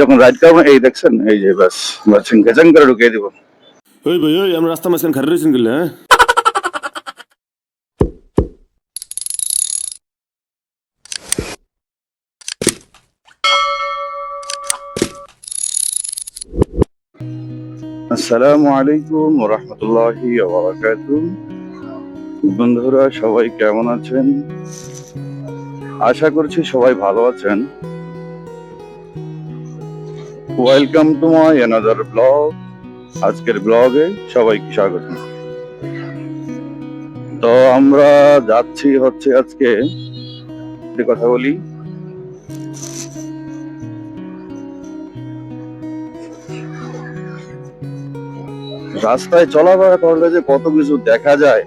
যখন রাইড করবেন এই দেখছেন এই যে বাস বাস গেজাং করে ঢুকিয়ে দিব। ওই ভাই ওই আমরা রাস্তা মাঝখানে খারে রয়েছেন গেলে হ্যাঁ? আসসালামু আলাইকুম রহমতুল্লাহি বন্ধুরা সবাই কেমন আছেন? আশা করছি সবাই ভালো আছেন। Welcome to my another blog আজকের ব্লগে সবাইকে স্বাগত। তো আমরা যাচ্ছি হচ্ছে আজকে কথা বলি। রাস্তায় চলাফেরা করলে যে কত কিছু দেখা যায়,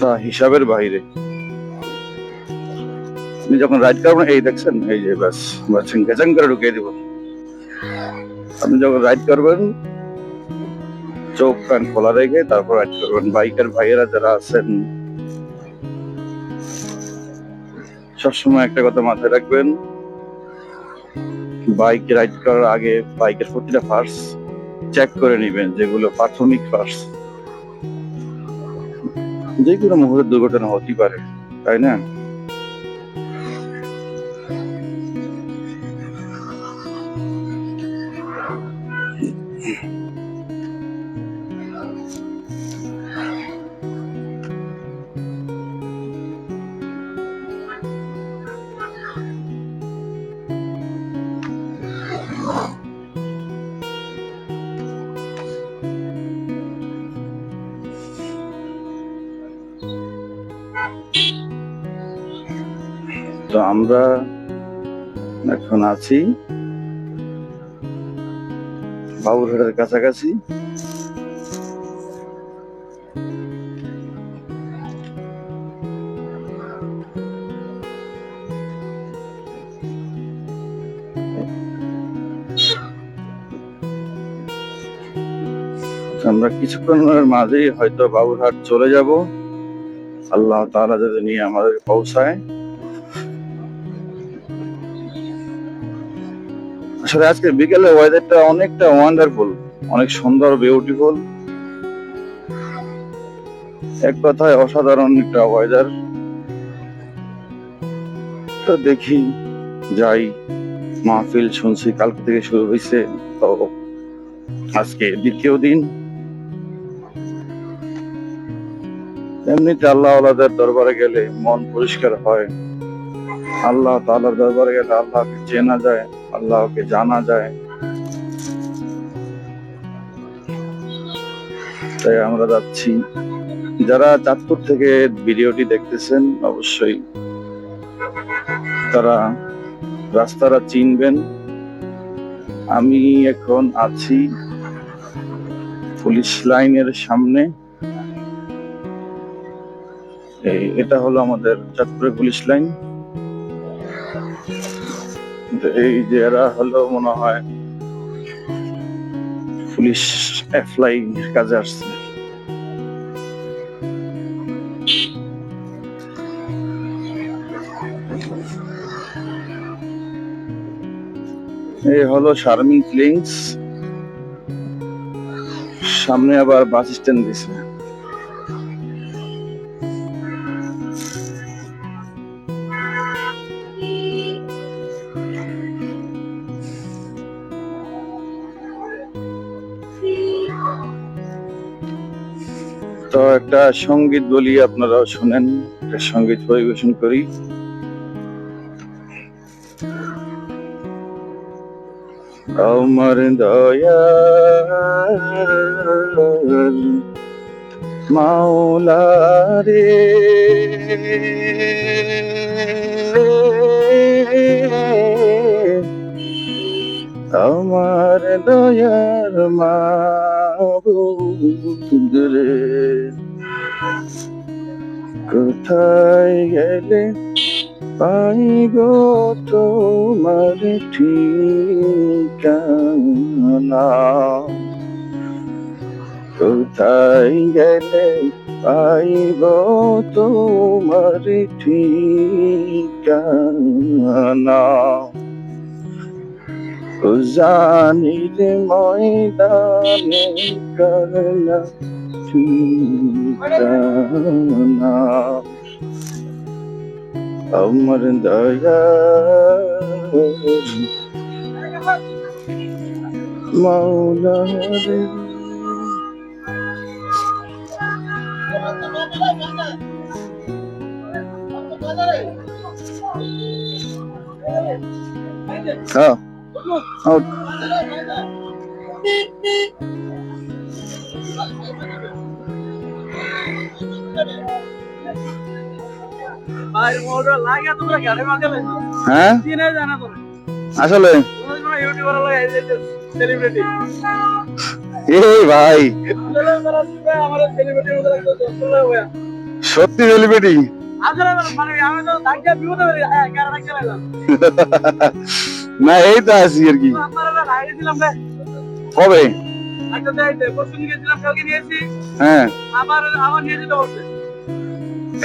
তা হিসাবের বাইরে। আপনি যখন রাইড করবেন, এই দেখছেন, এই যে বাস বাস গেজাং করে ঢুকিয়ে দিব। আপনি যখন রাইড করবেন, চোখ কান খোলা রেখে তারপর রাইড করবেন। বাইকের ভাইয়েরা যারা আছেন, সবসময় একটা কথা মাথায় রাখবেন, বাইক রাইড করার আগে বাইকের প্রতিটা পার্টস চেক করে নেবেন, যেগুলো প্রাথমিক পার্টস যে কোনো মুহূর্তে দুর্ঘটনা হতেই পারে, তাই না? আমরা এখন আছি বাবুরহাটের কাছাকাছি। আমরা কিছুক্ষণের মাঝেই হয়তো বাবুরহাট চলে যাব। আল্লাহ তাআলা যদি নিয়ে আমাদের পৌঁছায়। আসলে আজকে বিকেলে ওয়েদারটা অনেকটা ওয়ান্ডারফুল অনেক সুন্দর বিউটিফুল এক কথায় অসাধারণ একটা ওয়েদার তো দেখি, যাই, মাহফিল শুনছি কালকে থেকে শুরু হয়েছে তো আজকে দ্বিতীয় দিন। এমনিতে আল্লাহ আল্লাহদের দরবারে গেলে মন পরিষ্কার হয়। আল্লাহ তাআলার দরবারে গেলে আল্লাহকে চেনা যায়। আল্লাহকে জানা যায়। তাই আমরা যাচ্ছি। যারা চাঁদপুর থেকে ভিডিওটি দেখতেছেন, অবশ্যই তারা রাস্তাটা চিনবেন। আমি এখন আছি পুলিশ লাইনের সামনে। এটা হলো আমাদের চাঁদপুরের পুলিশ লাইন। এই যে এরা হলো মনে হয় পুলিশ অ্যাপ্লাই কাজে আসছে। এই হলো শারমিন ফিলিংস সামনে আবার বাস স্ট্যান্ড দিছে তো একটা সংগীত বলি, আপনারাও শোনেন। একটা সংগীত পরিবেশন করি। আমার দয়া মাওলা রে আমার দয়ার মাবুদ রে কোথায় গেলে পাইব তোমার ঠিকানা? কোথায় গেলে পাইব তোমার ঠিকানা? জানির ময়দানে করলা ঠিকানা আমার দয়া মাওলা রে হ্যাঁ। হ্যাঁ? আসলে? এই ভাই। সত্যি সেলিব্রিটি আসলে মানে আমি তো বিপদে না এই তো আছি আর কি। কবে? নিয়েছি। হ্যাঁ।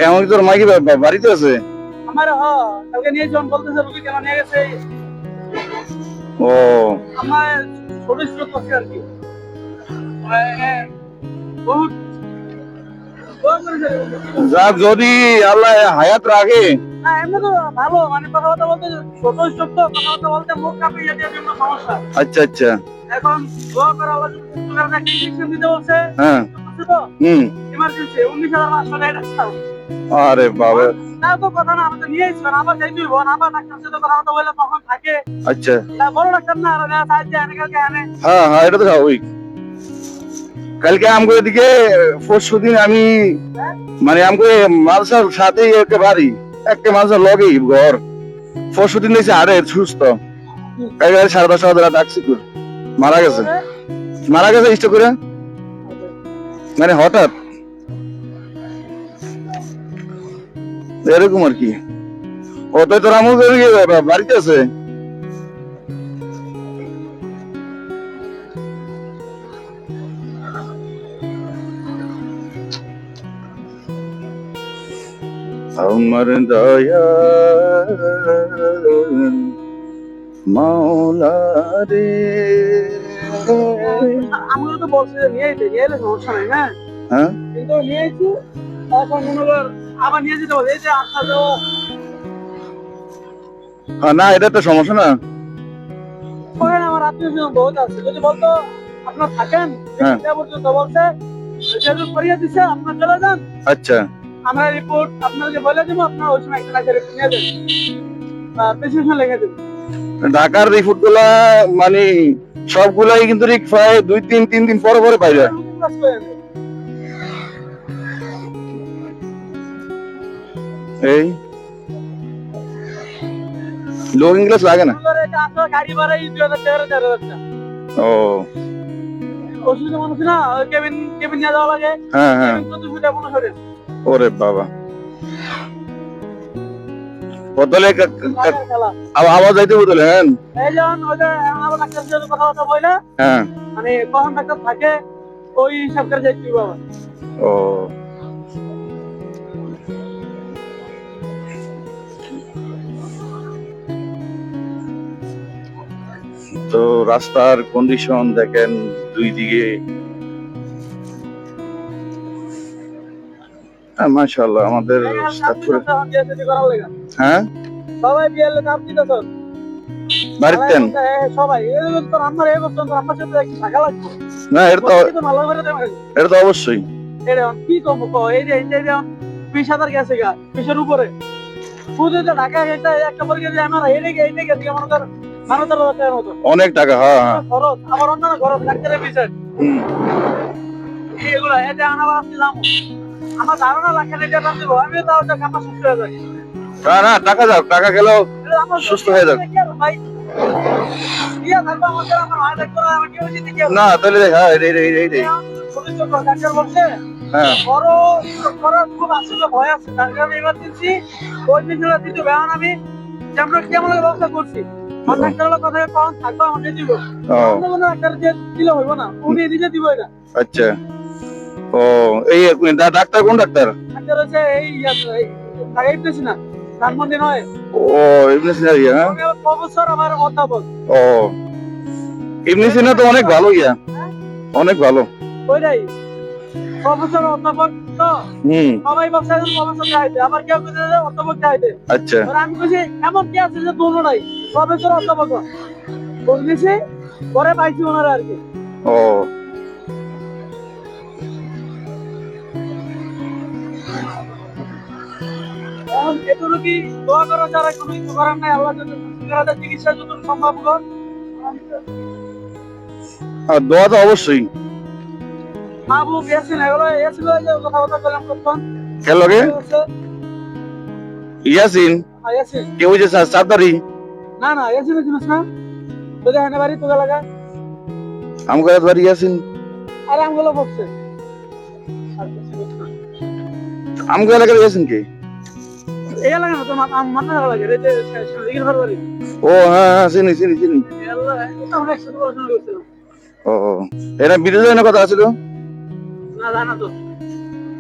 এমন তোর মাইকি বাড়িতে আছে? ও। যদি আল্লাহ হায়াত রাখে। ভালো মানে আচ্ছা আচ্ছা। এখন দোয়া করে দিতে বলছে। হ্যাঁ। হুম। ইমার্জেন্সি উনিশ হাজার পাঁচশো টাকা আরে বাবা। না তো কথা না আমাদের নিয়ে এসছেন আবার যাই তুই আবার ডাক্তার সাথে কথাবার্তা বলে তখন থাকে। আচ্ছা। বড় ডাক্তার না আর সাহায্য আনে কালকে আনে হ্যাঁ হ্যাঁ এটা তো স্বাভাবিক। কালকে আমগো এদিকে পরশু দিন আমি মানে আমগো মালসার সাথেই বাড়ি একটা মালসার লগেই ঘর। পরশু দিন দিয়েছে আরে সুস্থ। একেবারে সাড়ে দশটা হাজার ডাকছি মারা গেছে। মারা গেছে ইষ্ট করে? মানে হঠাৎ? এরকম আর কি। ও তো তোর আমু বাড়িতে আছে? আমার দয়া মাওলা রে আমরা তো বলছি নিয়ে যেতে নিয়ে এলে সমস্যা নাই হ্যাঁ? হ্যাঁ? কিন্তু নিয়েছি এখন মনে আবার নিয়ে যেতে বলছে এই যে আশা দেওয়া। হ্যাঁ, না এটা তো সমস্যা না। ওখানে আমার আত্মীয় স্বজন বহুত আছে যদি বলতো আপনার থাকেন হ্যাঁ। পর্যন্ত বলছে যেহেতু করিয়ে দিচ্ছে আপনার চলে যান। আচ্ছা। আমরা রিপোর্ট আপনাকে বলে দেবো আপনার ওই সময় একটা রিপোর্ট নিয়ে যাবেন। প্রেসক্রিপশন লিখে দেবেন। ঢাকার রিপোর্টগুলা মানে সবগুলাই কিন্তু প্রায় দুই তিন তিন দিন পরে পরে পাই যায়। এই। লোকিং গ্লাস লাগে না। গাড়ি ও। অসুবিধা মানুষ না কেবিন কেবিন নিয়ে যাওয়া লাগে। হ্যাঁ হ্যাঁ। চোদ্দশো টাকা পনেরোশো ওরে বাবা। বদলে আবার যাইতে বদলে হ্যাঁ? এই যেমন ওই যে আমার ডাক্তার সাথে কথাবার্তা বলে হ্যাঁ মানে কখন ডাক্তার থাকে ওই হিসাব করে যাইতে আবার। ও। তো রাস্তার কন্ডিশন দেখেন দুই দিকে। হ্যাঁ মাশাআল্লাহ আমাদের। হ্যাঁ সবাই বিয়ের লেগে কাপ দিতেছে। বাড়িতেন সবাই বলছে, এই যে তোর আম্মার এই বছর তোর সাথে থাকা লাগবে? না এটা তো ভালো করে এটা তো অবশ্যই। এটা এখন কি করব এই যে এই যে এই যে এখন বিশ হাজার গেছে গা বিশের উপরে। শুধু যে ঢাকা এটা একটা আমার মনে কর অনেক টাকা হ্যাঁ হ্যাঁ। খরচ আবার অন্যান্য খরচ ডাক্তারের বিষয়। হুম। এগুলো আমার ধারণা এটা তাও টাকা সুস্থ হয়ে যায় না না টাকা যাও টাকা গেলেও সুস্থ হয়ে যাবে। না তাহলে হ্যাঁ এই এই এই এই হ্যাঁ। বড় খুব আসলে ভয় আছে। তার কারণে ওই জিনিসটা দিতে আমি কেমন ব্যবস্থা করছি? যে আচ্ছা। ও এই ডাক্তার কোন ডাক্তার? ডাক্তার হচ্ছে এই না ধানমন্ডি নয়। ও ইবনে সিনা ইয়া হ্যাঁ? উনি আমার প্রফেসর আমার অধ্যাপক। ও ইবনে সিনা তো অনেক ভালো ইয়া। অনেক ভালো। ওইটাই। প্রফেসর অধ্যাপক তো? সবাই একজন প্রফেসর চাইতে আবার কেউ যে অধ্যাপক চাইতে আচ্ছা। আর আমি বলছি এমন কি আছে যে দুটো নাই? প্রফেসর অধ্যাপক। পরে পাইছি ওনারা আর কি। ও। কি দোয়া করা ছাড়া কোনো কিছু করার নাই আল্লাহ যদি সুস্থ চিকিৎসা সম্ভব কর আর দোয়া তো অবশ্যই। আবু ইয়াসিন এগুলো ইয়াসিন ওই যে কথা কথা বললাম করতাম কে লগে ইয়াসিন? হ্যাঁ, ইয়াসিন। কে ওই যে না না ইয়াসিন চিনিস না তোদের হানে বাড়ি তোদের লাগা? আমগো বাড়ি ইয়াসিন। আর আমগুলো বসছে আর কিছু বুঝ না। ইয়াসিন কে? এই লাগে না তো মাথা লাগে রে যে দিঘির ঘর বাড়ি। ও হ্যাঁ হ্যাঁ চিনি চিনি চিনি। আল্লাহ এটা আমরা একসাথে পড়াশোনা করছিলাম। ও ও। এরা কথা আছিল তো?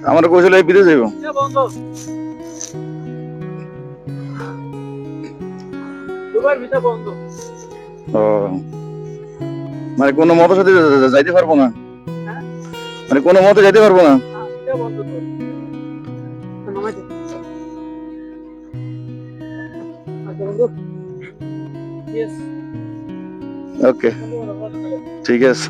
আমার কইছিল এই বিদেশ যাইব। মানে কোনো মতের সাথে যাইতে পারব না? হ্যাঁ? মানে কোনো মতে যাইতে পারব না? নামাই দে আচ্ছা ওকে ঠিক আছে।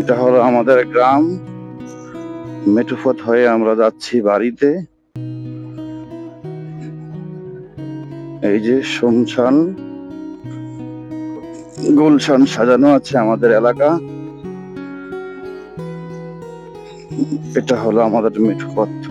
এটা হলো আমাদের গ্রাম। মেঠোপথ হয়ে আমরা যাচ্ছি বাড়িতে। এই যে শুনশান গুলশান সাজানো আছে আমাদের এলাকা। এটা হলো আমাদের মেঠোপথ